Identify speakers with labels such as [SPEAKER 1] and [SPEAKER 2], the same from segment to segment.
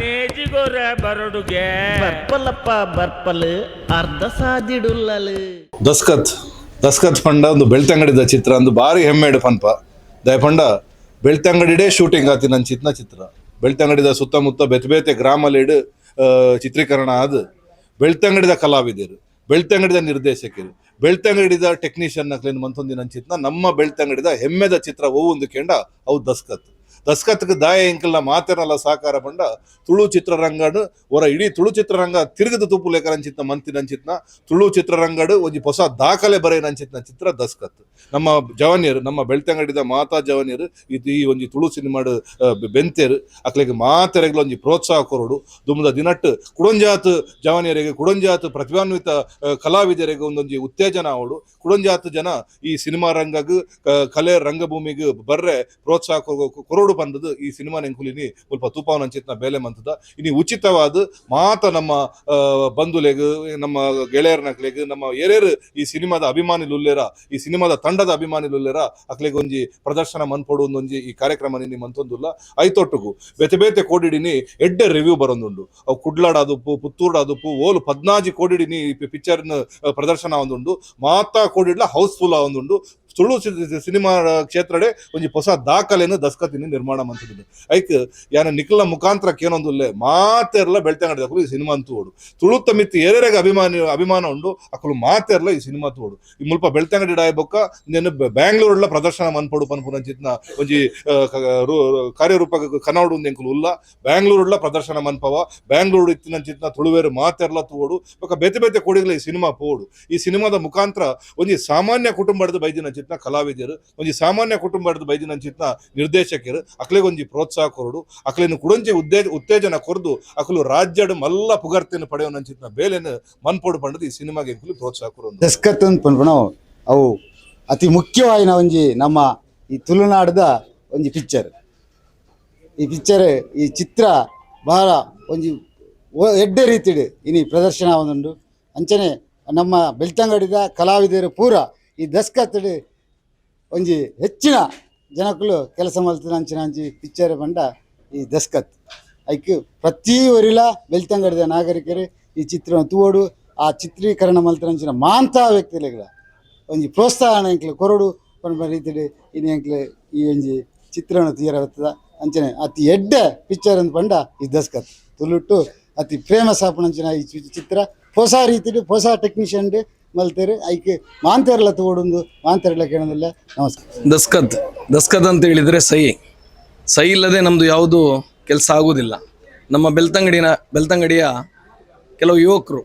[SPEAKER 1] ನೇಜಿಗೊರ ಬರಡುಗೆ.
[SPEAKER 2] ಬರ್ಪಲಪ್ಪ ಬರ್ಪಲ್ ಅರ್ಧ ಸಾದಿಡುಲ್ಲಲ್.
[SPEAKER 3] ದಸ್ಕತ್ ದಸ್ಕತ್ ಪಂಡ ಒಂದು ಬೆಳ್ತಂಗಡಿದ ಚಿತ್ರ ಅಂದು ಭಾರಿ ಹೆಮ್ಮೆಡು ಪನ್ಪ ದಯಪಂಡ ಬೆಳ್ತಂಗಡಿಡೇ ಶೂಟಿಂಗ್ ಆತಿ ನನ್ನ ಚಿತ್ನ ಚಿತ್ರ. ಬೆಳ್ತಂಗಡಿದ ಸುತ್ತಮುತ್ತ ಬೇತೆ ಬೇತೆ ಇಡು ಚಿತ್ರೀಕರಣ ಆದ. ಬೆಳ್ತಂಗಡಿದ ಕಲಾವಿದರು ಬೆಳ್ತಂಗಡಿದ ನಿರ್ದೇಶಕರು ಬೆಳ್ತಂಗಡಿದ ಟೆಕ್ನಿಷಿಯನ್ ನಕ್ಲೇನು ಮಂತೊಂದಿ ನನ್ನ ಚಿತ್ರ ನಮ್ಮ ಬೆಳ್ತಂಗಡಿದ ಹೆಮ್ಮೆದ ಚಿತ್ರ ಓ ಒಂದು ಕೆಂಡ ಅವು ದಸ್ಕತ್. ದಸ್ಕತ್ಗೆ ದಾಯ ಇಂಕಲ್ನ ಮಾತೇನಲ್ಲ ಸಾಕಾರ ಬಂಡ, ತುಳು ಚಿತ್ರರಂಗಡು ಹೊರ ಇಡೀ ತುಳು ಚಿತ್ರರಂಗ ತಿರುಗದ ತುಪ್ಪು ಲೇಖ ನಂಚಿತ್ನ ಮಂತಿ ನಂಚಿತ್ನ ತುಳು ಚಿತ್ರರಂಗಡು ಒಂಜಿ ಹೊಸ ದಾಖಲೆ ಬರೆಯ ಅಂಚಿತ್ನ ಚಿತ್ರ ದಸ್ಕತ್. ನಮ್ಮ ಜವನಿಯರು, ನಮ್ಮ ಬೆಳ್ತಂಗಡಿದ ಮಾತಾ ಜವನಿಯರು ಇದು ಈ ಒಂಜಿ ತುಳು ಸಿನಿಮಾಡು ಬೆಂತೇರು ಅಕ್ಲಿಗೆ ಮಾತೆರೆಗ್ಲ ಒಂಜಿ ಪ್ರೋತ್ಸಾಹ ಕೊರಡು. ದುಮ್ಮದ ದಿನಟ್ಟು ಕುಡಂಜಾತ್ ಜವನಿಯರಿಗೆ, ಕುಡಂಜಾತ್ ಪ್ರತಿಭಾನ್ವಿತ ಕಲಾವಿದರಿಗೆ ಒಂದೊಂದು ಉತ್ತೇಜನ ಅವಡು ಕುಡಂಜಾತ್ ಜನ ಈ ಸಿನಿಮಾ ರಂಗಗ್ ಕಲೆ ರಂಗಭೂಮಿಗೆ ಬರ್ರೆ ಪ್ರೋತ್ಸಾಹ ಕೊರಡು ಬಂದದ್ದು ಈ ಸಿನಿಮಾ ನೆಂಕುಲಿನಿ ಸ್ವಲ್ಪ ತೂಪಾವನ ಅಂಚಿತ್ನ ಬೇಲೆ ಮಂತದ. ಇನ್ನು ಉಚಿತವಾದ ಮಾತ ನಮ್ಮ ಬಂಧುಲೆಗ, ನಮ್ಮ ಗೆಳೆಯರ ನಕ್ಲೆಗ ನಮ್ಮ ಏರೇರು ಈ ಸಿನಿಮಾದ ಅಭಿಮಾನಿ ಲುಲ್ಲೇರ, ಈ ಸಿನಿಮಾದ ತಂಡದ ಅಭಿಮಾನಿ ಲುಲ್ಲೇರ ಅಕ್ಲೆಗ್ ಒಂಜಿ ಪ್ರದರ್ಶನ ಮನ್ಪೊಡು ಒಂದೊಂಜಿ ಈ ಕಾರ್ಯಕ್ರಮ ನಿನ್ನ ಮಂತೊಂದುಲ್ಲ. ಐತೊಟ್ಟುಗು ಬೇತೆ ಬೇತೆ ಕೋಡಿಡಿನಿ ಎಡ್ಡೆ ರಿವ್ಯೂ ಬರೊಂದುಂಡು. ಅವು ಕುಡ್ಲಾಡಾದುಪ್ಪು, ಪುತ್ತೂರ್ಡಾದುಪ್ಪು, ಓಲು ಪದ್ನಾಜಿ ಕೋಡಿಡಿನಿ ಪಿಕ್ಚರ್ನ ಪ್ರದರ್ಶನ ಒಂದುಂಡು ಮಾತಾ ಕೋಡಿಡ್ಲ ಹೌಸ್ಫುಲ್ ಒಂದುಂಡು ತುಳು ಸಿನಿಮಾ ಕ್ಷೇತ್ರಡೆ ಒಂದು ಹೊಸ ದಾಖಲೆಯನ್ನು ದಸ್ಕತಿನ ನಿರ್ಮಾಣ ಮಂತಿದ್ದೀನಿ ಐಕ್, ಯಾನ ನಿಖಲ ಮುಖಾಂತರಕ್ಕೆ ಕೇನೊಂದುಲ್ಲೆ ಮಾತೆರ್ಲ ಬೆಳ್ತಂಗಡಿ ಅಕಲು ಈ ಸಿನಿಮಾ ತೋಡು ತುಳುತ್ತ ಮಿತ್ತಿ ಏರೇರೆಗ ಅಭಿಮಾನಿ, ಅಭಿಮಾನ ಉಂಡು, ಅಕಲು ಮಾತೆರ್ಲ ಈ ಸಿನಿಮಾ ತೋಡು ಈ ಮುಲ್ಪ ಬೆಳ್ತಂಗಡಿ ಡಾಯ್ಬೊಕ್ಕ ಇನ್ನೇನು ಬ್ಯಾಂಗ್ಳೂರ್ಲ ಪ್ರದರ್ಶನ ಮನ್ಪಡು ಪನ್ಪುನ ಚಿತ್ನ ಒಂಜಿ ಕಾರ್ಯರೂಪ ಕನ್ನಡ ಅಂಕುಲು ಉಲ್ಲ. ಬ್ಯಾಂಗ್ಳೂರ್ಲ ಪ್ರದರ್ಶನ ಮನ್ಪವ, ಬ್ಯಾಂಗ್ಳೂರು ಇತ್ತಿನ ಚಿತ್ನ ತುಳುವೇರು ಮಾತೆರ್ಲ ತೋಡು ಬೊಕ್ಕ ಬೇತೆ ಬೇತೆ ಕೊಡಿಗಳ ಈ ಸಿನಿಮಾ ಪೋಡು. ಈ ಸಿನಿಮಾದ ಮುಖಾಂತರ ಒಂಜಿ ಸಾಮಾನ್ಯ ಕುಟುಂಬದ ಬೈದಿನ ಚಿತ್ನ ಚಿತ್ನ ಕಲಾವಿದರು ಒಂಜಿ ಸಾಮಾನ್ಯ ಕುಟುಂಬದ ಬೈದಿನ ಚಿತ್ನ ನಿರ್ದೇಶಕರು ಅಕ್ಲೆಗೆ ಒಂಜಿ ಪ್ರೋತ್ಸಾಹ ಕೊರಡು ಅಕ್ಲೇನು ಕುಡೊಂಜಿ ಉದ್ದೇ, ಉತ್ತೇಜನ ಕೊರದು, ಅಕಲು ರಾಜ್ಯಡ್ ಮಲ್ಲ ಪುಗರ್ತಿನ ಪಡೆಯೋ ಚಿತ್ನ ಬೇಲೆನು ಮನ್ಪೊಡು ಪಂಡದು ಈ ಸಿನಿಮಾಗೆ ಎಂಕುಲು ಪ್ರೋತ್ಸಾಹ ಕೊರೋದು
[SPEAKER 4] ದಸ್ಕತ್ ಅಂತ ಪನ್ಪುಣ ಅವು ಅತಿ ಮುಖ್ಯವಾಯಿನ ಒಂಜಿ ನಮ್ಮ ಈ ತುಳುನಾಡದ ಒಂಜಿ ಪಿಕ್ಚರ್ ಈ ಪಿಕ್ಚರ್ ಈ ಚಿತ್ರ ಬಹಳ ಒಂಜಿ ಎಡ್ಡೆ ರೀತಿಡ್ ಇನಿ ಪ್ರದರ್ಶನ ಒಂದುಂಡು. ಅಂಚನೆ ನಮ್ಮ ಬೆಳ್ತಂಗಡಿದ ಕಲಾವಿದರು ಪೂರ ಈ ದಸ್ಕತ್ ಒಂಜಿ ಹೆಚ್ಚಿನ ಜನಕ್ಕಲು ಕೆಲಸ ಮಲ್ತಿನ ಅಂಚಿನ ಅಂಚಿ ಪಿಕ್ಚರ್ ಬಂಡ ಈ ದಸ್ಕತ್. ಐಕ್ ಪ್ರತಿ ಒರಿಲ ಬೆಳ್ತಂಗಡಿದ ನಾಗರಿಕರು ಈ ಚಿತ್ರನ ತೂವಡು, ಆ ಚಿತ್ರೀಕರಣ ಮಲ್ತಿನ ಅಂಚಿನ ಮಾಂತ ವ್ಯಕ್ತಿಲೆಗಳ ಒಂಜಿ ಪ್ರೋತ್ಸಾಹನ ಎಂಕ್ಲೆ ಕೊರಡು ಪನ್ಪ ರೀತಿಡ್ ಇನ್ನು ಎಂಕ್ಲೆ ಈ ಒಂಜಿ ಚಿತ್ರಣ ತೀರ ಅಂಚನೆ ಅತಿ ಎಡ್ಡ ಪಿಕ್ಚರ್ ಅಂತ ಪಂಡ ಈ ದಸ್ಕತ್. ತುಲುಟ್ಟು ಅತಿ ಫೇಮಸ್ ಆಪಣಂಚಿನ ಈ ಚಿತ್ರ. ಹೊಸ ರೀತಿಡ್ ಹೊಸ ಟೆಕ್ನಿಷಿಯನ್ ಮಲ್ತೇರು ಐಕೆ ಮಾಂತೇರ್ಲ ತಗೊಡೊಂದು, ಮಾಂತೇರ್ಲ ಕೇಳೋದಿಲ್ಲ. ನಮಸ್ಕಾರ.
[SPEAKER 5] ದಸ್ಕತ್ ದಸ್ಕತ್ ಅಂತ ಹೇಳಿದರೆ ಸಹಿ. ಸಹಿ ಇಲ್ಲದೆ ನಮ್ಮದು ಯಾವುದು ಕೆಲಸ ಆಗುವುದಿಲ್ಲ ನಮ್ಮ ಬೆಳ್ತಂಗಡಿನ, ಬೆಳ್ತಂಗಡಿಯ ಕೆಲವು ಯುವಕರು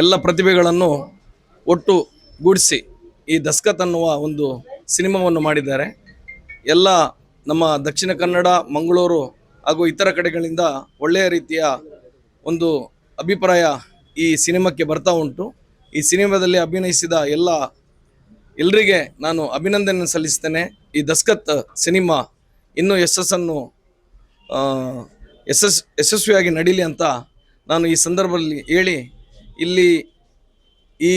[SPEAKER 5] ಎಲ್ಲ ಪ್ರತಿಭೆಗಳನ್ನು ಒಟ್ಟು ಗೂಡಿಸಿ ಈ ದಸ್ಕತ್ ಅನ್ನುವ ಒಂದು ಸಿನಿಮಾವನ್ನು ಮಾಡಿದ್ದಾರೆ. ಎಲ್ಲ ನಮ್ಮ ದಕ್ಷಿಣ ಕನ್ನಡ, ಮಂಗಳೂರು ಹಾಗೂ ಇತರ ಕಡೆಗಳಿಂದ ಒಳ್ಳೆಯ ರೀತಿಯ ಒಂದು ಅಭಿಪ್ರಾಯ ಈ ಸಿನಿಮಾಕ್ಕೆ ಬರ್ತಾ ಉಂಟು. ಈ ಸಿನಿಮಾದಲ್ಲಿ ಅಭಿನಯಿಸಿದ ಎಲ್ಲ ಎಲ್ಲರಿಗೆ ನಾನು ಅಭಿನಂದನೆ ಸಲ್ಲಿಸ್ತೇನೆ. ಈ ದಸ್ಕತ್ ಸಿನಿಮಾ ಇನ್ನೂ ಯಶಸ್ಸನ್ನು ಯಶಸ್, ಯಶಸ್ವಿಯಾಗಿ ನಡೀಲಿ ಅಂತ ನಾನು ಈ ಸಂದರ್ಭದಲ್ಲಿ ಹೇಳಿ, ಇಲ್ಲಿ ಈ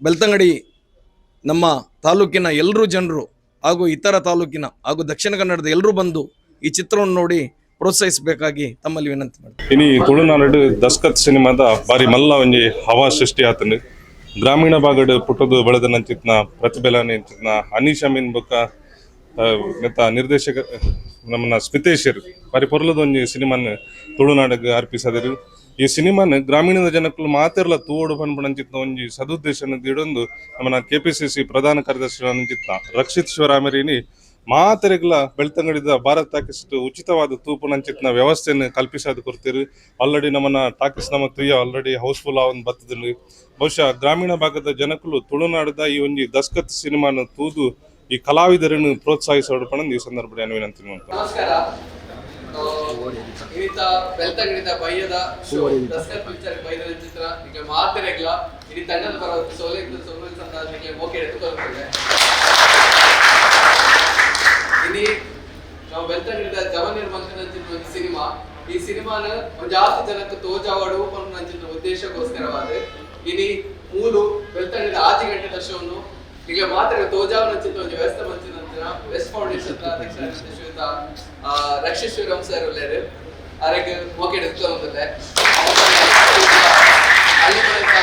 [SPEAKER 5] ಬೆಳ್ತಂಗಡಿ ನಮ್ಮ ತಾಲೂಕಿನ ಎಲ್ಲರೂ ಜನರು ಹಾಗೂ ಇತರ ತಾಲೂಕಿನ ಹಾಗೂ ದಕ್ಷಿಣ ಕನ್ನಡದ ಎಲ್ಲರೂ ಬಂದು ಈ ಚಿತ್ರವನ್ನು ನೋಡಿ ಪ್ರೋತ್ಸಾಹಿಸಬೇಕಾಗಿ ತಮ್ಮಲ್ಲಿ ವಿನಂತಿ ಮಾಡ್ತೀನಿ.
[SPEAKER 6] ತುಳುನಾಡು ದಸ್ಕತ್ ಸಿನಿಮಾದ ಬಾರಿ ಮಲ್ಲ ಒಂಜಿ ಹವಾ ಸೃಷ್ಟಿ ಆತನು ಗ್ರಾಮೀಣ ಭಾಗಡ್ ಪುಟ್ಟದು ಬೆಳೆದ ನಂಚಿತ್ನ ಪ್ರತಿಬೆಲ ಅಂಚಿತ್ನ ಅನೀಶ್ ಅಮೀನ್ ಬೊಕ್ಕ ಮತ್ತ ನಿರ್ದೇಶಕ, ನಮ್ಮನ್ನ ಸ್ಮಿತೇಶರ್ ಬಾರಿ ಪೊರ್ಲದ ಒಂಜಿ ಸಿನಿಮಾನ್ ತುಳುನಾಡಿಗೆ ಅರ್ಪಿಸದರು. ಈ ಸಿನಿಮಾನ್ ಗ್ರಾಮೀಣದ ಜನಕ್ಕೂ ಮಾತೆರ್ಲ ತೋಡು ಬಂದ್ಬಿಡಂಚಿತ್ನ ಒಂಜಿ ಸದುದ್ದೇಶನ ಇಡೊಂದು ನಮ್ಮನ್ನ ಕೆ ಪಿ ಸಿ ಸಿ ಪ್ರಧಾನ ಕಾರ್ಯದರ್ಶಿ ಅಂಚಿತ್ನ ರಕ್ಷಿತ್ ಶಿವರಾಮರಿನಿ ಮಾತೆರೆಗ್ಲ ಬೆಳ್ತಂಗಡಿದ ಭಾರತ್ ಟಾಕೀಸ್ ಉಚಿತವಾದ ತೂಪು ನಂಚಿತ್ನ ವ್ಯವಸ್ಥೆಯನ್ನು ಕಲ್ಪಿಸೋದು ಕೊಡ್ತೀರಿ. ಆಲ್ರೆಡಿ ನಮ್ಮನ್ನ ಟಾಕಿಸ್ ನಮ್ಮ ತುಯ್ಯ ಆಲ್ರೆಡಿ ಹೌಸ್ಫುಲ್ ಆವನ್ ಬತ್ತದಲ್ಲಿ ಬಹುಶಃ ಗ್ರಾಮೀಣ ಭಾಗದ ಜನಕುಲು ತುಳುನಾಡದ ಈ ಒಂದು ದಸ್ಕತ್ ಸಿನಿಮಾನ ತೂದು ಈ ಕಲಾವಿದರನ್ನು ಪ್ರೋತ್ಸಾಹಿಸೋಡು ಪಣಂದು ಈ ಸಂದರ್ಭದಲ್ಲಿ ನಾನು ವಿನಂತಿ
[SPEAKER 7] ಇನಿ ನಾವು ಬೆಳ್ತಂಗಡಿದ ಜವನಿರ್ ಮಂಕನ ಒಂದು ಸಿನಿಮಾ. ಈ ಸಿನಿಮಾನ ಜಾಸ್ತಿ ಜನಕ್ಕೆ ತೋಜಾವಾಡು ನಂಚಿನ ಉದ್ದೇಶಕ್ಕೋಸ್ಕರವಾದ. ಇನಿ ಮೂಲು ಬೆಳ್ತಂಗಡಿದ ಆದಿ ಗಂಟೆ ಶೋನು ಈಗ ಮಾತ್ರ ತೋಜಾವನ ಚಿತ್ರ ಒಂದು ವ್ಯವಸ್ಥೆ ಮಂಚಿನ ವೆಸ್ಟ್ ಫೌಂಡೇಶನ್ ಅಧ್ಯಕ್ಷ ರಕ್ಷಿತ್ ಶಿವರಾಮ್ ಸರ್ ಒಳ್ಳೆಯರು ಅವರಿಗೆ ಮೋಕೆ ಎತ್ಕೊಳ್ಳೋದಿಲ್ಲ ಅಲ್ಲಿ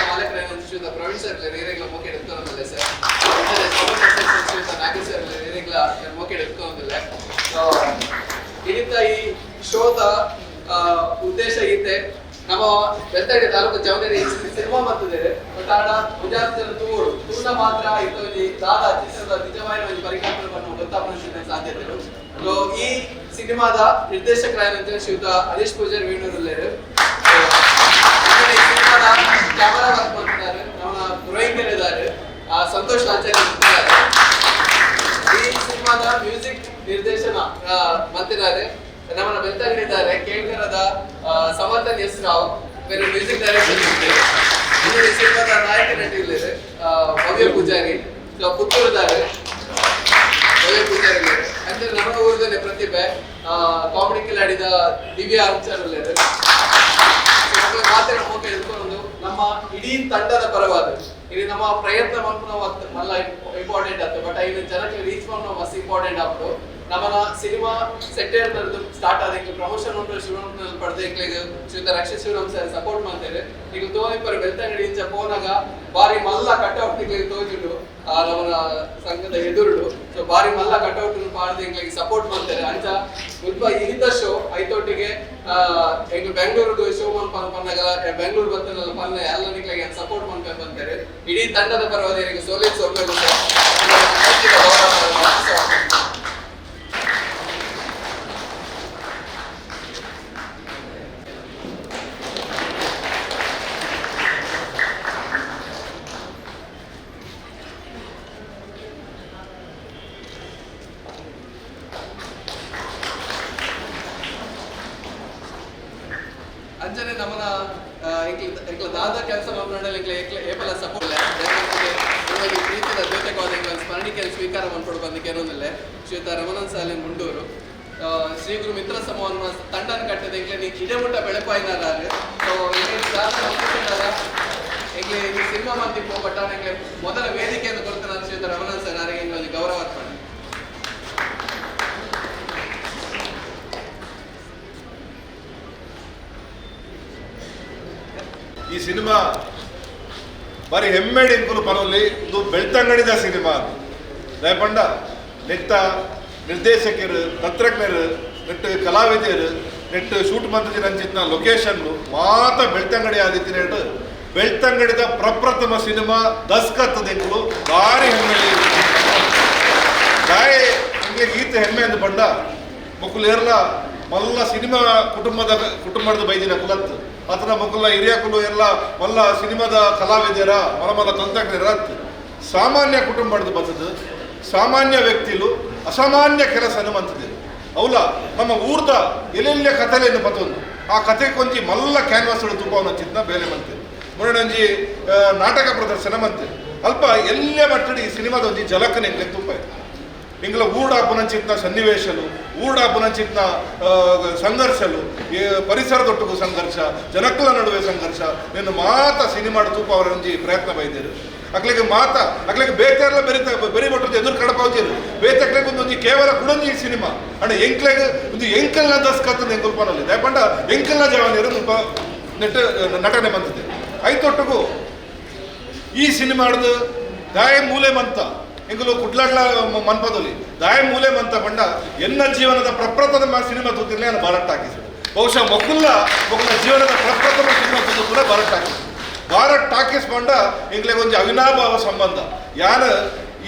[SPEAKER 7] ಮಾಲಕರ ಪ್ರವೀಣ್ ಸರ್ ಇರೋ ಮೋಕೆ ಎತ್ಕೊಳ್ಳೋದಿಲ್ಲ ಸರ್ ಸರ್ ರೇರೆಗ್ಲ ಮೋಕೆ ಎತ್ಕೊಳ್ಳೋದಿಲ್ಲ ಇನ್ನಿತ ಈ ಆ, ಉದ್ದೇಶ ಐತೆ ನಮ್ಮ ಬೆಳ್ತಂಗಡಿ ತಾಲೂಕು ಜವನರಿ ಸಿನಿಮಾ ಬರ್ತದೆ ಬಟ್ ಆಡ ತೂರು ಪೂರ್ಣ ಮಾತ್ರ ಇತ್ತೊಂದು ದಾದ ಚಿತ್ರದ ನಿಜವಾದ ಒಂದು ಪರಿಕಲ್ಪನೆಯನ್ನು ಗೊತ್ತಾಪಡಿಸಿದ ಸಾಧ್ಯತೆಗಳು ಈ ಸಿನಿಮಾದ ನಿರ್ದೇಶಕರಾಗಿರುವಂತಹ ಶ್ರೀಯುತ ಹರೀಶ್ ಪೂಜಾರಿ ವೇಣೂರಲ್ಲೇರು ಆಮೇಲೆ ಈ ಸಿನಿಮಾದ ಕ್ಯಾಮರಾ ವರ್ಕ್ ಮಾಡ್ತಿದ್ದಾರೆ ನಮ್ಮ ಡ್ರಾಯಿಂಗ್ ಇದ್ದಾರೆ ಆ, ಸಂತೋಷ್ ಆಚಾರ್ಯ ಇದ್ದಾರೆ ಈ ಸಿನಿಮಾದ ಮ್ಯೂಸಿಕ್ ನಿರ್ದೇಶನ ಆ, ಮಾಡ್ತಿದ್ದಾರೆ ನಮ್ಮನ್ನ ಬೆಳ್ತಂಗಡಿದ್ದಾರೆ ಕೇಳ್ಕರದ ಸಮರ್ಥನ್ ಎಸ್ ರಾವ್ ಬೇರೆ ಮ್ಯೂಸಿಕ್ ಡೈರೆಕ್ಟರ್ ಇದ್ದಾರೆ ಇನ್ನು ಸಿನಿಮಾದ ನಾಯಕ ನಟಿ ಆ, ಭವ್ಯ ಪೂಜಾರಿ ಪುತ್ತೂರದಾರೆ ಭವ್ಯ ಪೂಜಾರಿ ಇದ್ದಾರೆ ಅಂದ್ರೆ ನಮ್ಮ ಊರದಲ್ಲಿ ಪ್ರತಿಭೆ ಕಾಮಿಡಿ ಕಿಲಾಡಿದ ದಿವ್ಯಾ ಇದ್ದಾರೆ ಮಾತಿನ ಎತ್ಕೊಂಡು ನಮ್ಮ ಇಡೀ ತಂಡದ ಪರವಾದ ಇಲ್ಲಿ ನಮ್ಮ ಪ್ರಯತ್ನ ಮಾಡ್ಕೊಂಡು ಮಲ್ಲ ಇಂಪಾರ್ಟೆಂಟ್ ಆಗ್ತದೆ ಬಟ್ ಐದು ಜನಕ್ಕೆ ರೀಚ್ ಮಾಡ್ಕೊಂಡು ಮಸ್ತ್ ಇಂಪಾರ್ಟೆಂಟ್ ಆಗ್ತು ನಮ್ಮನ ಸಿನಿಮಾ ಸೆಟ್ ಇರ್ತದ್ದು ಸ್ಟಾರ್ಟ್ ಆದಕ್ಕೆ ಪ್ರಮೋಷನ್ ಉಂಟು ಶಿವರಾಮ್ ಪಡೆದಕ್ಕೆ ಶ್ರೀಯುತ ರಕ್ಷಿತ್ ಶಿವರಾಮ್ ಸರ್ ಸಪೋರ್ಟ್ ಮಾಡ್ತಾರೆ ಈಗ ತೋರಿಪರು ಬೆಳ್ತಂಗಡಿ ಇಂಚ ಪೋನಾಗ ಬಾರಿ ಮಲ್ಲ ಕಟ್ಔಟ್ ಔಟ್ ತೋಜಿಡು ಆ ನಮ್ಮ ಸಂಘದ ಎದುರುಡು. ಸೊ ಬಾರಿ ಮಲ್ಲ ಕಟ್ಔಟ್ ಪಾಡ್ದಿಂಗ್ಲಿಗೆ ಸಪೋರ್ಟ್ ಮಾಡ್ತಾರೆ ಅಂಚ ಮುಲ್ಪ ಇಂತ ಶೋ ಐತೋಟಿಗೆ ಎಂಗ್ ಬೆಂಗಳೂರು ಶೋ ಮನ್ಪನ್ ಪನ್ನಾಗ ಬೆಂಗಳೂರು ಬರ್ತನಲ್ಲ ಪನ್ನ ಎಲ್ಲ ನಿಕ್ಲಿಗೆ ಸಪೋರ್ಟ್ ಮಾಡ್ಬೇಕು ಅಂತಾರೆ ಇಡೀ ತಂಡದ ಪರವಾದ ಸೋಲಿ ಸೋಲ್ಬೇಕು ಅಂಚನೆ ನಮ್ಮನ ಎಂಕ್ಲ ದಾದ ಕೆಲಸ ಮಾತನಾಡಲು ಎಂಕ್ಲ ಎಂಕ್ಲ ಏಪಲ ಸಪೋರ್ಟ್ ನಿಮಗೆ ಪ್ರೀತಿದ ದ್ಯೋತಕವಾದ ಎಂಕ್ಲ ಸ್ಮರಣಿಕೆ ಸ್ವೀಕಾರ ಮಾಡ್ಕೊಂಡು ಬಂದಕ್ಕೆ ಏನೊಂದಿಲ್ಲ ಶ್ರೀಯುತ ಸಾಲಿನ್ ಮುಂಡೂರು. ಶ್ರೀ ಗುರು ಮಿತ್ರ ಸಮೂಹವನ್ನು ತಂಡನ ಕಟ್ಟದ ಎಂಕ್ಲೆ ನೀ ಇಡಮುಟ್ಟ ಬೆಳಪಾಯಿನಾರ ಸೊ ಎಂಕ್ಲೆ ಈ ಸಿನಿಮಾ ಮಂದಿ ಹೋಗ್ಬಟ್ಟ ಎಂಕ್ಲೆ ಮೊದಲ ವೇದಿಕೆಯನ್ನು ಕೊಡ್ತಾನೆ ನಾನು ಶ್ರೀಯುತ ರಮಣನ್ ಸರ್ ನಾರಿಗೆ ಇನ್ನೊಂದು ಗೌರವ
[SPEAKER 3] ಈ ಸಿನಿಮಾ ಬರೀ ಹೆಮ್ಮೆಡಿ ಇಂಕುಲು ಪರವಲ್ಲಿ ಒಂದು ಬೆಳ್ತಂಗಡಿದ ಸಿನಿಮಾ ಅದು. ದಯಪಂಡ ನೆಟ್ಟ ನಿರ್ದೇಶಕರು ತಂತ್ರಜ್ಞರು ನೆಟ್ಟು ಕಲಾವಿದರು ನೆಟ್ಟು ಶೂಟ್ ಮಂತ್ರಿ ಅಂಚಿತ್ನ ಲೊಕೇಶನ್ ಮಾತ ಬೆಳ್ತಂಗಡಿ ಆದಿತ್ತಿನ ಬೆಳ್ತಂಗಡಿದ ಪ್ರಪ್ರಥಮ ಸಿನಿಮಾ ದಸ್ಕತ್ ದಿಕ್ಕಲು ಭಾರಿ ಹೆಮ್ಮೆ ಗಾಯ ಹಂಗೆ ಗೀತೆ ಹೆಮ್ಮೆ ಅಂದು ಬಂಡ ಮಕ್ಕಳು ಮಲ್ಲ ಸಿನಿಮಾ ಕುಟುಂಬದ ಕುಟುಂಬದ ಬೈದಿನ ಕುಲತ್. ಆತನ ಮಕ್ಕಳ ಹಿರಿಯಕುಲು ಎಲ್ಲ ಮಲ್ಲ ಸಿನಿಮಾದ ಕಲಾವಿದರ ಮಲಮಲ ತಂತ್ರಜ್ಞರ ಸಾಮಾನ್ಯ ಕುಟುಂಬದ ಬರ್ತದ ಸಾಮಾನ್ಯ ವ್ಯಕ್ತಿಲು ಅಸಾಮಾನ್ಯ ಕೆಲಸ ಅನ್ನುವಂಥದ್ದು ಅವಲ ನಮ್ಮ ಊರ್ದ ಎಲ್ಲೆಲ್ಲ ಕಥೆಲೆಯನ್ನು ಬತ್ತೊಂದು ಆ ಕಥೆ ಕೊಂಚಿ ಮಲ್ಲ ಕ್ಯಾನ್ವಾಸ್ ತುಂಬ ಚಿತ್ನ ಬೇಲೆ ಮಂತೆ ಮುರಣಂಜಿ ನಾಟಕ ಪ್ರದರ್ಶನ ಮಂತೆ ಅಲ್ಪ ಎಲ್ಲೇ ಮಟ್ಟಡಿ ಈ ಸಿನಿಮಾದ ಒಂಜಿ ನಿಂಗೆ ತುಂಬ ಇಂಗ್ಲ ಊಡಾಪುನಂಚಿತ್ನ ಸನ್ನಿವೇಶಲು ಊರ್ಡ ಆ, ಸಂಘರ್ಷಲು ಪರಿಸರದೊಟ್ಟಿಗೂ ಸಂಘರ್ಷ ಜನಕ್ಕಳ ನಡುವೆ ಸಂಘರ್ಷ ನಿನ್ನ ಮಾತ ಸಿನಿಮಾ ತೂಪ ಅವರ ಒಂಜಿ ಪ್ರಯತ್ನ ಬೈದೇರು. ಅಕ್ಲಿಗೆ ಮಾತ, ಅಕ್ಲಿಗೆ ಬೇತೆಲ್ಲ ಬೆರಿತ ಬೆರಿ ಬಟ್ಟದ ಎದುರು ಕಡಪಾವ್ಜೇರು ಬೇತಕ್ಲೆಗೆ ಒಂದು ಕೇವಲ ಈ ಸಿನಿಮಾ. ಅಣ್ಣ, ಎಂಕ್ಲೆಗೆ ಒಂದು ಎಂಕಲ್ನ ದಸ್ಕತ್ ಎಂಕುಲ್ಪನಲ್ಲಿ ದಯಪಂಡ ಎಂಕಲ್ನ ಜವಾನಿಯರು ತುಂಬ ನೆಟ್ ನಟನೆ ಬಂದಿದೆ. ಐತೊಟ್ಟಿಗೂ, ಈ ಸಿನಿಮಾ ಸಿನಿಮಾಡ್ದು ದಾಯ ಮೂಲೆ ಮಂತ. ಎಂಗಲು ಕುಡ್ಲಾಡ್ಲ ಮನ್ಪದಲ್ಲಿ. ದಾಯ ಮೂಲೆ ಮಂತ ಬಂಡ ಎನ್ನ ಜೀವನದ ಪ್ರಪ್ರಥಮ ಸಿನಿಮಾ ತೂತಿರ್ಲಿ ನಾನು ಬಾಲಟ್ ಹಾಕಿಸಿದೆ. ಬಹುಶಃ ಮೊಗ್ಗುಲ್ಲ ಮಕ್ಕಳ ಜೀವನದ ಪ್ರಪ್ರಥಮ ಸಿನಿಮಾ ತೂತು ಕೂಡ ಬಾಲಟ್ ಟಾಕೀಸ್ ಭಾರತ್ ಟಾಕೀಸ್ ಎಂಗ್ಲೆ ಒಂಜಿ ಅವಿನಾಭಾವ ಸಂಬಂಧ. ಯಾರು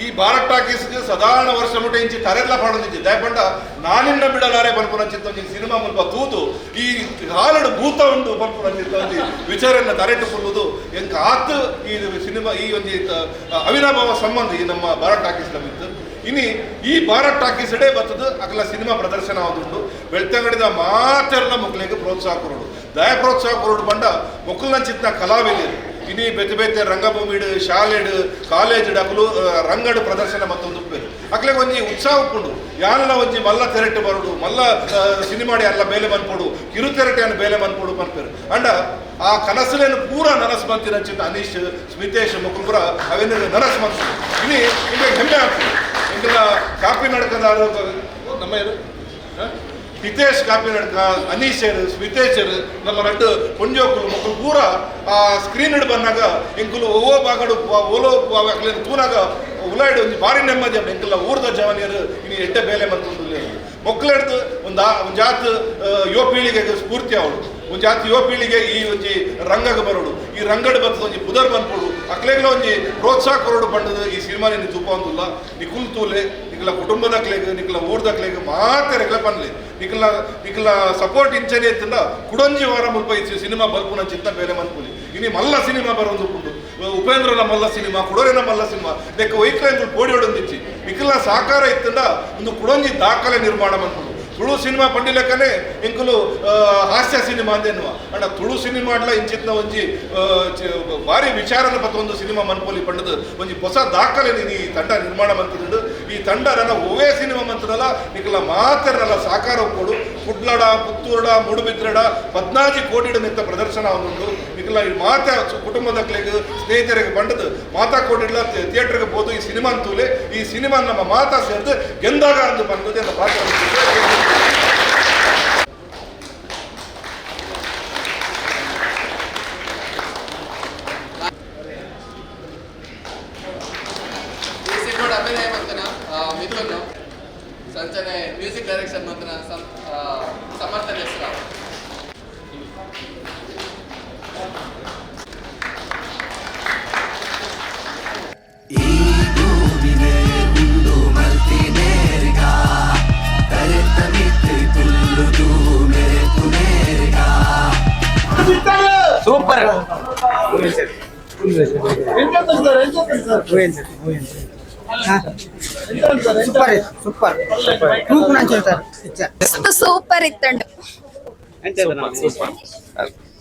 [SPEAKER 3] ಈ ಭಾರತ್ ಟಾಕೀಸ್ಗೆ ಸಾಧಾರಣ ವರ್ಷ ಮುಟ್ಟ ಇಂಚಿ ತರೆಲ್ಲ ಪಾಡೊಂದಿದ್ದೆ ದಯಪಂಡ ನಾನಿನ್ನ ಬಿಡಲಾರೆ ಬಲ್ಪುನ ಚಿತ್ತ ಒಂಜಿ ಸಿನಿಮಾ ಮುಲ್ಪ ತೂತು, ಈ ಹಾಲಡು ಭೂತ ಉಂಟು ಬಲ್ಪುನ ಚಿತ್ತ ವಿಚಾರನ ವಿಚಾರನ್ನ ತರೆಟ್ಟುಕೊಳ್ಳುವುದು ಎಂಕ ಆತ್ ಈ ಸಿನಿಮಾ, ಈ ಒಂದು ಅವಿನಾಭಾವ ಸಂಬಂಧ ಈ ನಮ್ಮ ಭಾರತ್ ಟಾಕೀಸ್ ನಮ್ಮಿತ್ತು ಇನಿ ಈ ಭಾರತ್ ಟಾಕೀಸ್ ಡೇ ಬರ್ತದ ಅಕಲ ಸಿನಿಮಾ ಪ್ರದರ್ಶನ ಆದುಂಡು ಬೆಳ್ತಂಗಡಿದ ಮಾತೆರ್ಲ ಮಕ್ಕಳಿಗೆ ಪ್ರೋತ್ಸಾಹ ಕೊರೋಡು ದಯ ಪ್ರೋತ್ಸಾಹ ಕೊರೋಡು ಬಂಡ ಮಕ್ಕಳನ್ನ ಚಿತ್ನ ಕಲಾವಿದರು ಇನಿ ಬೆತೆ ಬೆತೆ ರಂಗಭೂಮಿಡು ಶಾಲೆಡು ಕಾಲೇಜ್ ಡಕಲು ರಂಗಡು ಪ್ರದರ್ಶನ ಮತ್ತೊಂದು ಉಪ್ಪೇರು ಒಂಜಿ ಉತ್ಸಾಹ ಉಪ್ಪುಂಡು. ಯಾನಲ ಒಂಜಿ ಮಲ್ಲ ತೆರಟು ಬರುಡು, ಮಲ್ಲ ಸಿನಿಮಾಡಿ ಅಲ್ಲ ಬೇಲೆ ಮನ್ಪೊಡು ಕಿರು ತೆರಟೆ ಅನ್ನು ಬೇಲೆ ಮನ್ಪೊಡು ಪನ್ಪೇರು ಅಂಡ ಆ ಕನಸಲೇನು ಪೂರ ನನಸು ಬಂತಿನ ಚಿತ್ತ ಅನೀಶ್, ಸ್ಮಿತೇಶ್ ಮುಖಪುರ ಅವೇನು ನನಸು ಬಂತು. ಇನಿ ನಿಮಗೆ ಹೆಮ್ಮೆ ಆಗ್ತದೆ ಇಂಗೆಲ್ಲ ಕಾಪಿ ನಡ್ಕದಾರು ನಮ್ಮ ಏನು ಹ? ಹಿತೇಶ್ ಕಾಪಿನಡ್ಕ ಅನೀಶರ್ ಸ್ಮಿತೇಶರ್ ನಮ್ಮ ರಡ್ಡು ಪುಂಜೋಕುಲು ಮಕ್ಕಳು ಪೂರ, ಆ ಸ್ಕ್ರೀನ್ ಹಿಡ್ ಬಂದಾಗ, ಇಂಕುಲು ಓವೋ ಬಾಗಡು ಓಲೋ ಅಕ್ಲೇನು ತೂನಾಗ ಉಲಾಯ್ಡು ಒಂದು ಭಾರಿ ನೆಮ್ಮದಿ ಅಮ್ಮ ಇಂಕಲ್ಲ ಊರ್ದ ಜವನಿಯರು ಇನ್ನು ಎಡ್ಡೆ ಬೇಲೆ ಮಂತು ಮಕ್ಕಳು ಹಿಡ್ದು ಒಂದು ಒಂದು ಜಾತ್ ಯುವ ಪೀಳಿಗೆಗೆ ಸ್ಫೂರ್ತಿ ಅವಳು. ಒಂದು ಜಾತಿ ಯುವ ಪೀಳಿಗೆ ಈ ಒಂಜಿ ರಂಗಗೆ ಬರೋಡು. ಈ ರಂಗಡ್ ಬಂತು ಒಂಜಿ ಪುದರ್ ಬಂದ್ಕೊಡು. ಅಕ್ಲೆಗ್ಲ ಒಂಜಿ ಪ್ರೋತ್ಸಾಹ ಕೊರೋಡು ಬಂಡದು ಈ ಸಿನಿಮಾ ನೀನು ತುಪ್ಪ ಅಂದಿಲ್ಲ. ನಿಕುಲ್ ಕುಟುಂಬದಕ್ಲೆಗ್ ನಿಕ್ಲ ಊರ್ದಕ್ಲೆಗ್ ಮಾತೆ ರೆಗ್ಲ ಪನ್ಲೆ. ನಿಕಲ ಇಕ್ಲ ಸಪೋರ್ಟ್ ಇಂಚನೆ ಎತ್ತಂಡ ಕುಡೊಂಜಿ ವಾರ ಮುಲ್ಪ ಈ ಸಿನಿಮಾ ಚಿಂತ ಬೇರೆ ಮನ್ಪುಲಿ. ಇನಿ ಮಲ್ಲ ಸಿನಿಮಾ ಬರೋದು ಉಂಟು. ಉಪೇಂದ್ರನ ಮಲ್ಲ ಸಿನಿಮಾ, ಕುಡೋರಿನ ಮಲ್ಲ ಸಿನಿಮಾ ಲೆಕ್ಕ ಕೋಡಿ ಪೋಡಿಯೊಡೊಂದಿಚ್ಚಿ ನಿಖಲ ಸಾಕಾರ ಇತ್ತಿಂಡ ಒಂದು ಕುಡೊಂಜಿ ದಾಖಲೆ ನಿರ್ಮಾಣ ಮನ್ಪುಡು ತುಳು ಸಿನಿಮಾ ಪಂಡಿಲಕ್ಕನೆ ಇಂಕುಲು ಹಾಸ್ಯ ಸಿನಿಮಾ ಅಂದೇನುವ ಅಣ್ಣ, ತುಳು ಸಿನಿಮಾಡ್ಲ ಇಂಚಿತ್ನ ಒಂಜಿ ಭಾರಿ ವಿಚಾರನ ಪತ್ತ ಒಂದು ಸಿನಿಮಾ ಮನ್ಪೋಲಿ ಪಂಡದು, ಒಂಜಿ ಹೊಸ ದಾಖಲೆ ಈ ತಂಡ ನಿರ್ಮಾಣ ಮಂತಿದ್ದು. ಈ ತಂಡ ನನ್ನ ಒವೇ ಸಿನಿಮಾ ಮಂತದಲ್ಲ, ನಿಕಲ ಮಾತೆರಲ್ಲ ಸಾಕಾರ ಕೊಡು. ಕುಡ್ಲಡ, ಪುತ್ತೂರ್ಡ, ಮುಡುಬಿದ್ರಡ ಪದ್ನಾಜಿ ಕೋಟಿಡ ನಿಂತ ಪ್ರದರ್ಶನ ಅವನುಂಡು ನಿಕಲ ಮಾತಾ ಕುಟುಂಬದಕ್ಲೆಗ್ ಸ್ನೇಹಿತರಿಗೆ ಬಂಡದು ಮಾತಾ ಕೊಟ್ಟಿಲ್ಲ ಥಿಯೇಟರ್ಗೆ ಹೋದು ಈ ಸಿನಿಮಾ ಅಂತೂಲೆ ಈ ಸಿನಿಮಾ ನಮ್ಮ ಮಾತಾ ಸೇರಿದು ಗೆಂದಾಗ ಅಂದು ಬಂದದೆ ಅಂತ ಪಾತ್ರ
[SPEAKER 8] ಸೂಪರ್ ಇತ್ತು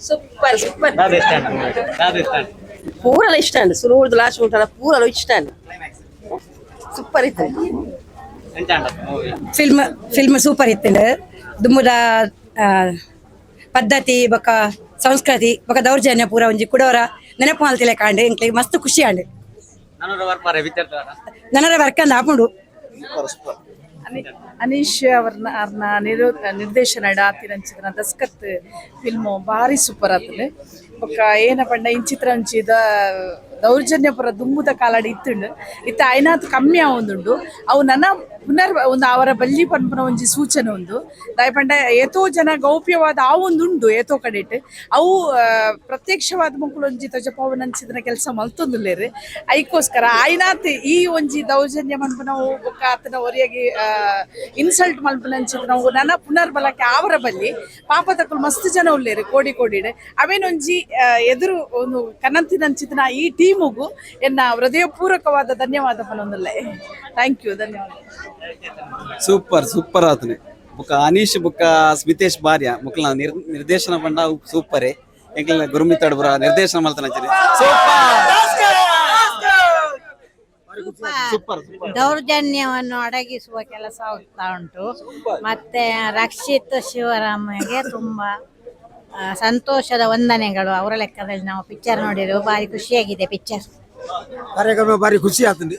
[SPEAKER 8] ಸೂಪರ್. ಸೂಪರ್ ಪೂರ ಇಷ್ಟ ಅಂಡು. ಸುರುವುದು ಲಾಸ್ಟ್ ಉಂಟಲ್ಲ ಪೂರ ಇಷ್ಟ ಅಂಡು. ಸೂಪರ್ ಇತ್ತು.
[SPEAKER 9] ಫಿಲ್ಮ್ ಫಿಲ್ಮ್ ಸೂಪರ್ ಇತ್ತು ದುಮ್ಮದ ಆ, ಪದ್ಧತಿ ಬೊಕ ಸಂಸ್ಕೃತಿ ಬೊಕ ದೌರ್ಜನ್ಯ ಪೂರ ಒಂಜಿ ಕುಡವರ ನೆನಪು ಮಲ್ತಿಲೆ ಕಾಂಡು ಎಂಕ್ಲೆಗ್ ಮಸ್ತ್ ಖುಷಿ ಆಂಡೆ. ನನರ ವರ್ಕಂದ ಆಪುಂಡು
[SPEAKER 10] ಅನೀಶ್ ಅವ್ರನ್ನ ಅವ್ರನ್ನ ನಿರೋ ನಿರ್ದೇಶನ ಆತಿರಂಚಿನ ದಸ್ಕತ್ ಫಿಲ್ಮು ಭಾರಿ ಸೂಪರ್ ಆತಲೆ ಬೊಕ್ಕ ಏನ ಪಂಡ ಇಂಚಿತ್ರ ಅಂಚಿದ ದೌರ್ಜನ್ಯ ಪುರ ದುಂಬುದ ಕಾಲಡಿ ಇತ್ತುಂಡು. ಇತ್ತ ಐನಾತ್ ಕಮ್ಮಿ ಆವೊಂದುಂಡು. ಅವು ನನ್ನ ಪುನರ್ ಒಂದು ಅವರ ಬಲ್ಲಿ ಪನ್ಪುನ ಒಂಜಿ ಸೂಚನೆ ಒಂದು ದಾಯಪಂಡ ಏತೋ ಜನ ಗೌಪ್ಯವಾದ ಆ ಒಂದುಂಡು ಏತೋ ಕಡೆಟ್. ಅವು ಪ್ರತ್ಯಕ್ಷವಾದ ಮಕ್ಕಳು ಒಂಜಿ ಪವನ ಅಂಚಿದನ ಕೆಲಸ ಮಲ್ತೊಂದುಲ್ಲೇರಿ. ಐಕೋಸ್ಕರ ಆಯ್ನಾತ್ ಈ ಒಂಜಿ ದೌರ್ಜನ್ಯ ಮನ್ಪುನ ಬೊಕ್ಕ ಆತನ ಒರಿಯಾಗಿ ಇನ್ಸಲ್ಟ್ ಮಲ್ಪುನ ಅಂಚಿದ ನಾವು ನನ್ನ ಪುನರ್ಬಲಕ್ಕೆ ಆವರ ಬಲ್ಲಿ ಪಾಪ ತಕ್ಕಲು ಮಸ್ತ್ ಜನ ಉಳ್ಳೇರಿ ಕೋಡಿ ಕೋಡಿಡೆ. ಅವೇನೊಂಜಿ ಎದುರು ಒಂದು ಕನಂತಿನಂಚಿತನ ಈ ಟೀಮುಗು ಎನ್ನ ಹೃದಯಪೂರ್ವಕವಾದ ಧನ್ಯವಾದ ಪನೊಂದುಲ್ಲೆ. ಥ್ಯಾಂಕ್ ಯು ಧನ್ಯವಾದ.
[SPEAKER 11] ಸೂಪರ್ ಸೂಪರ್ ಆತನೆ. ಬುಕ್ಕ ಅನೀಶ್ ಬುಕ್ಕ ಸ್ಮಿತೇಶ್ ಭಾರ್ಯ. ಮುಕ್ಲ ನಿರ್ ನಿರ್ದೇಶನ ಬಂಡ ಸೂಪರೇ ಎಂಕ್ಲ ಗುರುಮಿತ್ ಅಡ್ಬುರ ನಿರ್ದೇಶನ ಮಾಡ್ತಾನೆ ಸೂಪರ್ ಸೂಪರ್
[SPEAKER 9] ದೌರ್ಜನ್ಯವನ್ನು ಅಡಗಿಸುವ ಕೆಲಸ ಹೋಗ್ತಾ ಉಂಟು. ಮತ್ತೆ ರಕ್ಷಿತ್ ಶಿವರಾಮಗೆ ತುಂಬಾ ಸಂತೋಷದ ವಂದನೆಗಳು. ಅವರ ಲೆಕ್ಕದಲ್ಲಿ ನಾವು ಪಿಕ್ಚರ್ ನೋಡಿದ್ರು ಭಾರಿ ಖುಷಿಯಾಗಿದೆ ಪಿಕ್ಚರ್
[SPEAKER 11] ಕಾರ್ಯಕ್ರಮ ಬಾರಿ ಖುಷಿ ಆತಂడి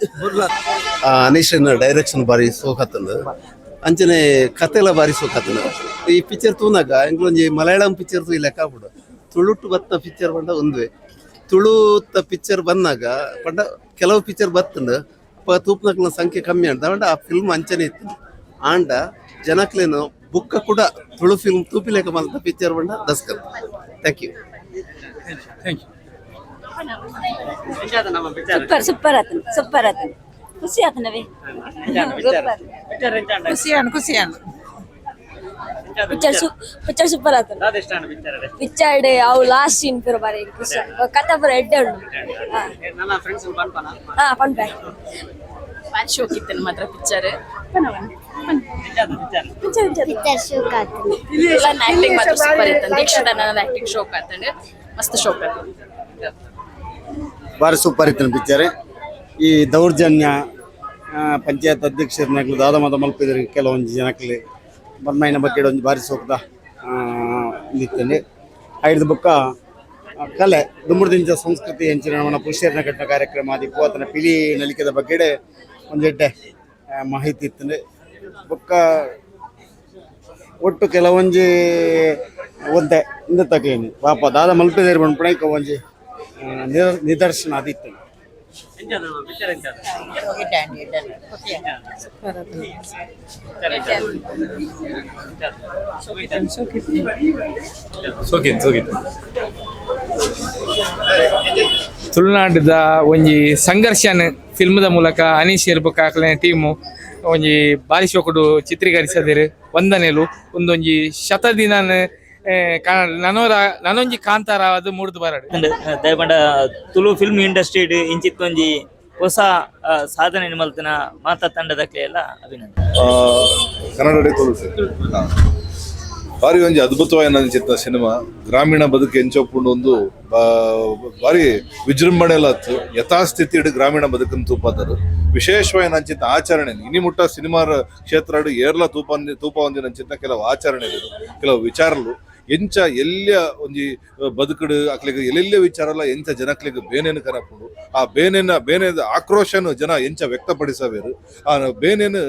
[SPEAKER 2] ಅನೀಶನ ಡೈರೆಕ್ಷನ್ ಬಾರಿ ಸೋಕತ್ತಂದು ಅಂಚನೆ ಕತೆಲ ಬಾರಿ ಸೋಕತ್ತಂದು ಈ ಪಿಕ್ಚರ್ ತೂನಾಗ ಇಂಗ್ಲೊಂಜಿ ಮಲಯಾಳಂ ಪಿಕ್ಚರ್ ತೂ ಲೆಕ್ಕ ಬಿಡು ತುಳುಟ್ಟು ಬತ್ತ ಪಿಕ್ಚರ್ ಬಂದ ಒಂದುವೆ. ತುಳುತ ಪಿಕ್ಚರ್ ಬಂದಾಗ ಪಂಡ ಕೆಲವು ಪಿಕ್ಚರ್ ಬತ್ತಂದು. ಅಪ್ಪ ತೂಪ್ನಕ್ಲ ಸಂಖ್ಯೆ ಕಮ್ಮಿ ಅಂತ ಪಂಡ ಆ ಫಿಲ್ಮ್ ಅಂಚನೆ ಇತ್ತು ಆಂಡ ಜನಕ್ಲೇನು ಬುಕ್ಕ ಕೂಡ ತುಳು ಫಿಲ್ಮ್ ತೂಪಿಲೇಕ ಮಲ್ತ ಪಿಕ್ಚರ್ ಬಂಡ you thank you
[SPEAKER 9] super super ಆತನ ಸೂಪರ್ ಆತನ. ಖುಷಿ ಆತನವೇ?
[SPEAKER 10] ಖುಷಿಯಾನು ಖುಷಿಯಾನು
[SPEAKER 8] ಪಿಕ್ಚರ್ ಪಿಕ್ಚರ್ ಸೂಪರ್ ಆತನು. ಪಿಕ್ಚರ್ ಅವು ಲಾಸ್ಟ್ ಸೀನ್ ಪೂರ ಬಾರಿ ಖುಷಿ ಕಥೆ ಬರ ಎಡ್ಡೆ ಉಂಡು ಹಾ. ಪಂಪೆ
[SPEAKER 10] ಶೋಕ್ ಇತ್ತು ಮಾತ್ರ ಪಿಕ್ಚರ್
[SPEAKER 9] ಪಿಕ್ಚರ್ ಶೋಕ್ ಆತನು
[SPEAKER 10] ಆಕ್ಟಿಂಗ್ ಮಾತ್ರ ಸೂಪರ್ ಇತ್ತು ದೀಕ್ಷಿತ ನನ್ನ ಆಕ್ಟಿಂಗ್ ಶೋಕ್ ಆತಂಡೆ ಮಸ್ತ್ ಶೋಕ್ ಆಯ್ತು
[SPEAKER 4] ಭಾರಿ ಸೂಪರ್ ಇತ್ತು ಪಿಕ್ಚರ್ ಈ ದೌರ್ಜನ್ಯ ಪಂಚಾಯತ್ ಅಧ್ಯಕ್ಷರನ್ನಾಗಲಿ ದಾದ ಮದ ಮಲ್ಪಿದ್ರು ಕೆಲವೊಂದು ಜನಕ್ಕೆ ಬರ್ಮೈನ ಬಗ್ಗೆ ಒಂದು ಭಾರಿ ಸೂಕ್ತ ನಿತ್ತಂಡೆ ಐದು ಬುಕ್ಕ ಕಲೆ ದುಮ್ಮುರ್ದಿಂಚ ಸಂಸ್ಕೃತಿ ಹೆಂಚಿನ ಪುಷ್ಯರ್ನ ಕಟ್ಟಿನ ಕಾರ್ಯಕ್ರಮ, ಆದಿ ಪೋತನ ಪಿಲಿ ನಲಿಕೆದ ಬಗ್ಗೆ ಒಂದೆಡ್ಡೆ ಮಾಹಿತಿ ಇತ್ತಂಡೆ ಬುಕ್ಕ, ಒಟ್ಟು ಕೆಲವೊಂಜಿ ಒದ್ದೆ ಇಂದ ತಗೇನಿ ಪಾಪ ದಾದ ಮಲ್ಪೆದೇರಿ ಬಂದ್ಪುಣ ಇಕ್ಕ ಒಂಜಿ ನಿದರ್ಶನ ಆದಿತ್ತು
[SPEAKER 1] ಸೋಕಿತ್ ಸೋಕಿತ್. ತುಳುನಾಡದ ಒಂಜಿ ಸಂಘರ್ಷನ್ ಫಿಲ್ಮದ ಮೂಲಕ ಅನೀಶ್ ಇರ್ಬೇಕು ಆಕಲಿನ ಟೀಮು ಒಂಜಿ ಬಾರಿ ಶೋಕುಡು ಚಿತ್ರೀಕರಿಸದಿರು ಒಂದನೇಲು ಒಂದೊಂಜಿ ಶತದಿನ ನನೋರ ನನೊಂಜಿ ಕಾಂತಾರ ಅದು ಮೂಡ್ದು ಬರಡು.
[SPEAKER 12] ದಯಪಂಡ ತುಳು ಫಿಲ್ಮ್ ಇಂಡಸ್ಟ್ರಿ ಇಂಚಿತ್ತೊಂಜಿ ಹೊಸ ಸಾಧನೆ ಮಲ್ತಿನ ಮಾತಾ ತಂಡದಕ್ಕೆ ಎಲ್ಲ ಅಭಿನಂದನೆ.
[SPEAKER 3] ಆ, ಕನ್ನಡ ಬಾರಿ ಭಾರಿ ಒಂಜಿ ಅದ್ಭುತವಾದ ಚಿತ್ರ ಸಿನಿಮಾ. ಗ್ರಾಮೀಣ ಬದುಕು ಎಂಚೊಪ್ಪುಂಡು ಒಂದು ಬಾರಿ ಭಾರಿ ವಿಜೃಂಭಣೆಲ ಹತ್ತು ಯಥಾಸ್ಥಿತಿ ಗ್ರಾಮೀಣ ಬದುಕನ್ನು ತೂಪಾದರು ವಿಶೇಷವಾಗಿ ನಂಚಿತ್ತ ಆಚರಣೆ ಇನಿ ಮುಟ್ಟ ಸಿನಿಮಾ ಕ್ಷೇತ್ರ ಏರ್ಲ ತೂಪ ತೂಪ ಹೊಂದಿ ಚಿತ್ತ ಕೆಲವು ಆಚರಣೆಗಳು ಕೆಲವು ವಿಚಾರಗಳು. ಎಂಚ ಎಲ್ಲ ಒಂಜಿ ಬದುಕುಡು ಅಕ್ಲಿಗೆ ಎಲ್ಲೆಲ್ಲ ವಿಚಾರಲ್ಲ, ಎಂಚ ಜನಕ್ಲಿಗೆ ಬೇನೇನು ಕನಪುಂಡು. ಆ ಬೇನೆನ ಬೇನೆದ ಆಕ್ರೋಶನು ಜನ ಎಂಚ ವ್ಯಕ್ತಪಡಿಸಬೇರು ಆ ಬೇನೇನು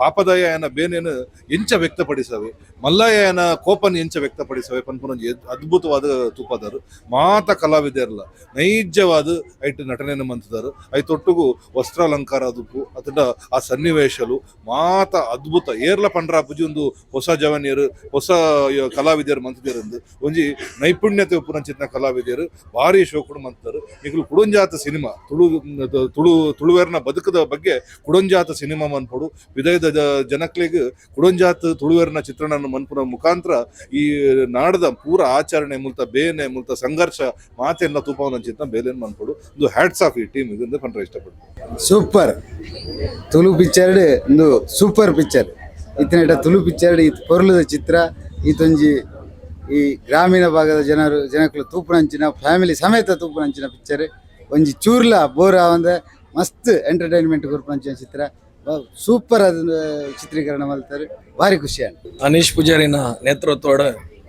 [SPEAKER 3] ಪಾಪದಯನ ಬೇನೇನು ಎಂಚ ವ್ಯಕ್ತಪಡಿಸವೆ. ಮಲ್ಲಯ್ಯನ ಕೋಪನ್ ಎಂಚ ವ್ಯಕ್ತಪಡಿಸವೆ. ಪನ್ಪುನೊಂಜಿ ಅದ್ಭುತವಾದ ತೂಪದರು. ಮಾತ ಕಲಾವಿದರಲ್ಲ ನೈಜವಾದ ಐಟ್ ನಟನೆಯನ್ನು ಐ ಐತೊಟ್ಟಿಗೂ ವಸ್ತ್ರಾಲಂಕಾರ ಅದುಪು ಅತಡ ಆ ಸನ್ನಿವೇಶಲು ಮಾತ ಅದ್ಭುತ. ಏರ್ಲ ಪಂಡ್ರ ಒಂದು ಹೊಸ ಜವನಿಯರು, ಹೊಸ ಕಲಾವಿದರು ಮಂತಿದ್ದಾರೆ ಒಂಜಿ ನೈಪುಣ್ಯತೆ ಉಪ್ಪುನಂಚಿನ ಕಲಾವಿದರು ಭಾರಿ ಶೋಕುಡು ಮಂತರು ಈಗಲೂ ಕುಡಂಜಾತ ಸಿನಿಮಾ, ತುಳು ತುಳು, ತುಳುವೆರ್ನ ಬದುಕದ ಬಗ್ಗೆ ಕುಡಂಜಾತ ಸಿನಿಮಾ ಮನ್ಪಡು, ವಿದಯದ ಜನಕ್ಲೆಗ್ ಕುಡಂಜಾತ ತುಳುವೇರ್ನ ಚಿತ್ರಣನ ಮನ್ಪುನ ಮುಖಾಂತರ ಈ ನಾಡದ ಪೂರ ಆಚರಣೆ ಮೂಲತ ಬೇನೆ ಮೂಲತ ಸಂಘರ್ಷ ಮಾತೆಲ್ಲ ತೂಪವನ ಚಿತ್ರ ಬೇಲೇನ್ ಮನ್ಪಡು. ಒಂದು ಹ್ಯಾಟ್ಸ್ ಆಫ್ ಈ ಟೀಮ್ ಇದರಿಂದ ಪಂಡ್ರೆ ಇಷ್ಟಪಡ್ತೀನಿ.
[SPEAKER 4] ಸೂಪರ್ ತುಳು ಪಿಕ್ಚರ್ ಒಂದು ಸೂಪರ್ ಪಿಕ್ಚರ್ ಇತ್ತಿನ ತುಳು ಪಿಕ್ಚರ್ ಇದು ಪೊರ್ಲದ ಚಿತ್ರ ಈತೊಂಜಿ ಈ ಗ್ರಾಮೀಣ ಭಾಗದ ಜನರು ಜನಕ್ಕಳು ತೂಪುನಂಚಿನ ಫ್ಯಾಮಿಲಿ ಸಮೇತ ತೂಪುನಂಚಿನ ಪಿಕ್ಚರ್ ಒಂಜಿ ಚೂರ್ಲ ಬೋರ ಆವಂದ ಮಸ್ತ್ ಎಂಟರ್ಟೈನ್ಮೆಂಟ್ ಕೊರ್ಪಂಚಿನ ಚಿತ್ರ. ಸೂಪರ್ ಅದ ಚಿತ್ರೀಕರಣ ಮಾಡ್ತಾರೆ. ಭಾರಿ ಖುಷಿ
[SPEAKER 5] ಅನೀಶ್ ಪೂಜಾರಿನ ನೇತೃತ್ವದ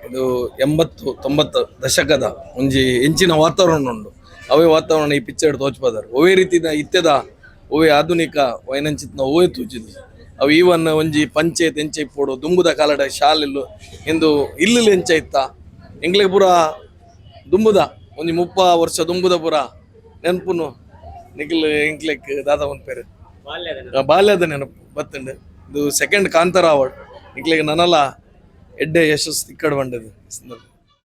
[SPEAKER 5] ಇದು ಎಂಬತ್ತು, ತೊಂಬತ್ತು ದಶಕದ ಒಂಜಿ ಹೆಂಚಿನ ವಾತಾವರಣ ಉಂಡು ಅವೇ ವಾತಾವರಣ ಈ ಪಿಕ್ಚರ್ ತೋಚ್ಪದಾರ. ಒವೇ ರೀತಿಯ ಇತ್ಯದ ಒವೇ ಆಧುನಿಕ ವೈನಂಚಿತ್ನ ಓವೇ ತೂಚಿದು ಅವು ಈವನ್ ಒಂಜಿ ಪಂಚೆ ತೆಂಚೆ ಇಪ್ಪೋಡು ದುಂಬುದ ಕಾಲಡ ಶಾಲೆಲ್ಲು ಇಂದು ಇಲ್ಲಿಲ್ ಎಂಚ ಇತ್ತ. ಎಂಗ್ಲಿಗೆ ಪುರ ದುಂಬುದ ಒಂಜಿ ಮುಪ್ಪ ವರ್ಷ ದುಂಬುದ ಪುರ ನೆನಪುನು ನಿಖಿಲ್ ಎಂಕ್ಲೆಕ್ ದಾದ ಒಂದು ಪೇರು. ಬಾಲ್ಯದ ನೆನಪು. ಬತ್ತಂಡು. ಇದು ಸೆಕೆಂಡ್ ಕಾಂತಾರ ಅವಾರ್ಡ್ ನಿಕ್ಲಿಗೆ ನನಲ ಎಡ್ಡೆ ಯಶಸ್ ತಿಕ್ಕಡ್ ಬಂಡದು